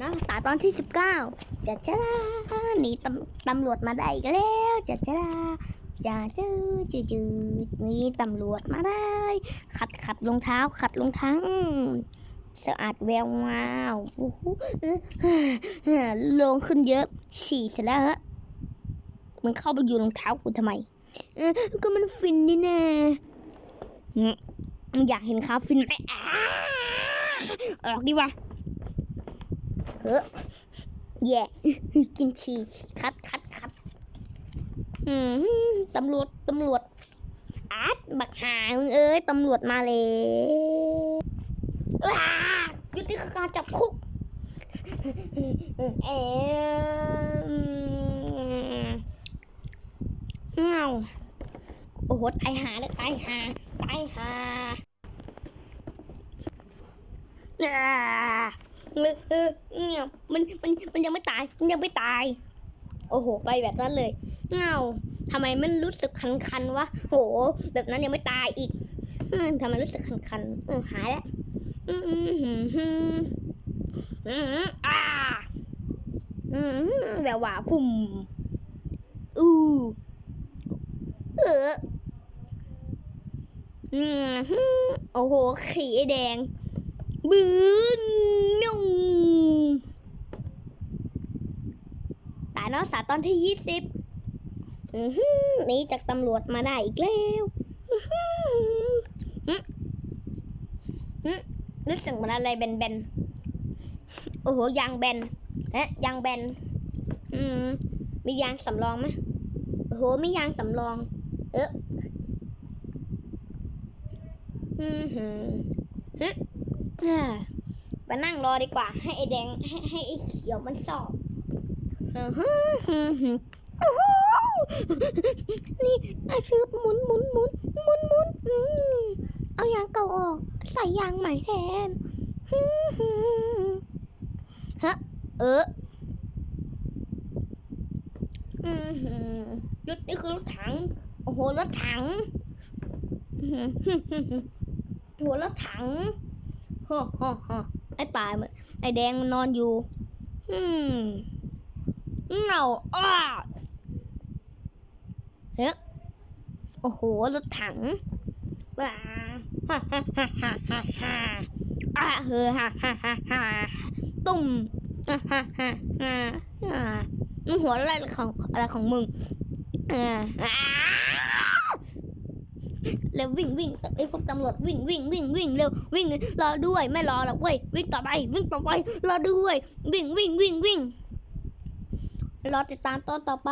นักศึกษาตอนที่สิบเก้าจะจ้าหนีตำตำรวจมาได้อีกแล้วจะจ้าจะจื้อจื้อจื้อนี่ตำรวจมาได้ ขัดขัดรองเท้าขัดรองเท้าสะอาดแวววาวโอ้โหลงขึ้นเยอะ ฉี่เสร็จแล้วฮะมันเข้าไปอยู่รองเท้ากูทำไมก็มันฟินนี่น่อืมมึงอยากเห็นเขาฟินไหมอออกดีวะ เฮ้อแย่กินฉี่คัดคัดคัดอืมตำรวจ ตำรวจอาร์ตบักหามึงเอ้ย ตำรวจมาเลยว้ายุติคือการจับคุก เอมเงาโอ้โหตายหาเลยตายหาตายหา อ่าเออเนี่ยมันมันมันยังไม่ตายมันยังไม่ตาย โอ้โห ไปแบบนั้นเลยเงาทำไมมันรู้สึกคันๆวะโห แบบนั้นยังไม่ตายอีกทำไมรู้สึกคันๆหายแล้วอืมอืมอืมอืมอืมอ่าอืมแบบว่าปุ่มอู้เอออืมโอ้โห ขีแดง บืนนุ่งตายเนาะสาตอนที่ยี่สิบอือหือหนีจากตำรวจมาได้อีกแล้วอือหือหึหึรู้สึกเหมือนอะไรแบนๆ โอ้โห ยางแบนเอ๊ะยางแบน อืม มียางสำรองไหมโอ้โห มียางสำรอง เอออือหือหึ ไปนั่งรอดีกว่า ให้ไอแดงให้ให้ไอเขียวมันสอบอือหือหือหือโอ้โหนี่อาชืบหมุนหมุนหมุนหมุนหมุนเอายางเก่าออก ใส่ยางใหม่แทนฮะเออยุดนี่คือรถถัง โอ้โห รถถัง โอ้โห รถถัง ฮ่อฮ่อฮ่อไอ้ตายมันไอ้แดงมันนอนอยู่ อืมเงาอ้าเฮ้ยโอ้โห รถถังว้าฮ่าฮ่าฮ่าฮ่าฮ่าฮ่าอ่าเฮ้ฮ่าฮ่าฮ่าฮ่าตุ่มฮ่าฮ่าฮ่าฮ่าฮ่ามึงหัวอะไรของอะไรของมึงอ่า แล้ววิ่งวิ่งไอ้พวกตำรวจวิ่งวิ่งวิ่งวิ่งเร็ววิ่งรอด้วยไม่รอหรอกเว้ยวิ่งต่อไปวิ่งต่อไปรอด้วย วิ่งวิ่งวิ่งวิ่งรอติดตามตอนต่อไป